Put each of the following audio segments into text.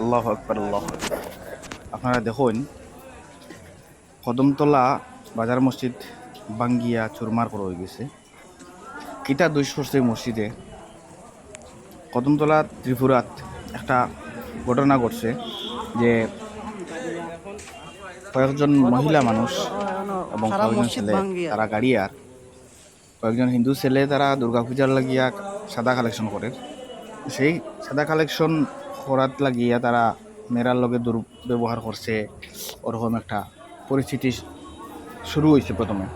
আল্লাহ আকবর আল্লাহ আপনারা দেখুন কদমতলা বাজার মসজিদ বাঙ্গিয়া চুরমার করা হয়ে গেছে। কিতা দুই সরছে মসজিদে। কদমতলা ত্রিপুরাত একটা ঘটনা ঘটছে যে কয়েকজন মহিলা মানুষ এবং কয়েকজন ছেলে। তারা গাড়িয়ার কয়েকজন হিন্দু ছেলে তারা দুর্গা পূজার লাগিয়া সাদা কালেকশন করে। সেই সাদা কালেকশন করাত লাগিয়া তারা মেরার লগে দুর্ব্যবহার করছে ওরকম একটা পরিস্থিতি শুরু হয়েছে প্রথমে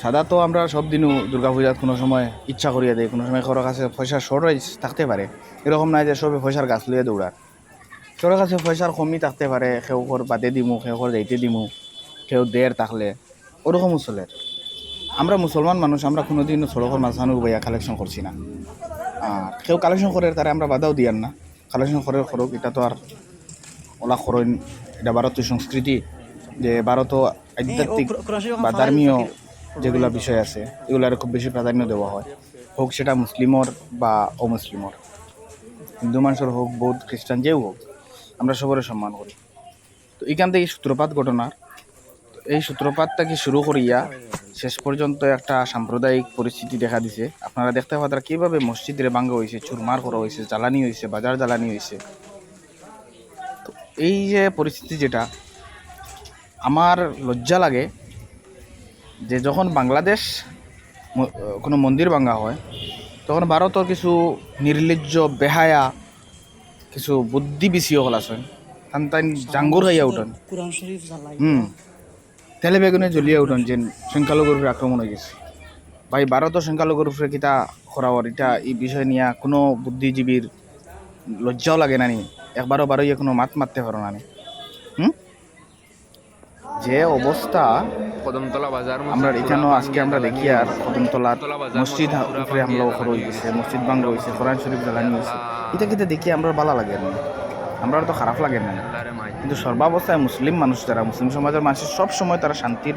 সাদা তো আমরা সব দিনও দুর্গা পূজাত কোনো সময় ইচ্ছা করিয়া দেয় কোনো সময় কারোর কাছে পয়সা শর্টেজ থাকতে পারে। এরকম নাই যে সবে পয়সার গাছ লইয়া দৌড়ার কারোর কাছে পয়সার কমই থাকতে পারে কেউ কর বাদে দিমু কেউ কর যাইতে দিমু কেউ দের থাকলে ওরকমও চলে। আমরা মুসলমান মানুষ, আমরা কোনোদিন সড়কের মাঝখানে বইয়া কালেকশন করছি না। আর কেউ কালেকশন করে তারা আমরা বাধাও দিয়ার না। কালেকশন করে করুক এটা তো আর ওলা করেন এটা ভারতীয় সংস্কৃতি যে ভারত আধ্যাত্মিক বা ধর্মীয় যেগুলা বিষয় আছে এগুলার খুব বেশি প্রাধান্য দেওয়া হয়। হোক সেটা মুসলিমর বা অমুসলিমর হিন্দু মানুষের হোক বৌদ্ধ খ্রিস্টান যেও হোক আমরা সবারই সম্মান করি। তো এখান থেকে সূত্রপাত ঘটনার। তো এই সূত্রপাতটাকে শুরু করিয়া শেষ পর্যন্ত একটা সাম্প্রদায়িক পরিস্থিতি দেখা দিছে। আপনারা দেখতে পাবেন কীভাবে মসজিদের ভাঙ্গা হয়েছে চুরমার করা হয়েছে জ্বালানি হয়েছে বাজার জ্বালানি হয়েছে। তো এই যে পরিস্থিতি যেটা আমার লজ্জা লাগে যে যখন বাংলাদেশ কোনো মন্দির ভাঙ্গা হয় তখন ভারতের কিছু নির্লজ্জ বেহায়া কিছু বুদ্ধি বেশি হল আছে তান তাই জাঙ্গুর হইয়া উঠেন। হুম। তেলে বেগুনে জ্বলিয়ে উঠুন যে সংখ্যালঘুর আক্রমণ হয়ে গেছে। ভাই ভারতের সংখ্যালঘুর উপরে কিতা করাওয়ার এটা এই বিষয় নিয়ে কোনো বুদ্ধিজীবীর লজ্জাও লাগে না নি? একবারও বারোই কোনো মাত মারতে পারো না নি? হুম? যে অবস্থা কদমতলা বাজার আমরা এখানেও আজকে আমরা দেখি আর কদমতলার মসজিদ উপরে হামলা করা হয়েছে মসজিদ ভাঙ্গ হয়েছে কোরআন শরীফ জ্বালানি হয়েছে। এটা কিন্তু দেখি আমরা ভালো লাগে না। আমরা তো খারাপ লাগে না। কিন্তু সর্বাবস্থায় মুসলিম মানুষ যারা, মুসলিম সমাজের মানুষের সব সময় তারা শান্তির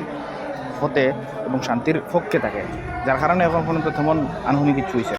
হতে এবং শান্তির পক্ষে থাকে। যার কারণে এখন পর্যন্ত তেমন আনুমি কিছু হয়েছে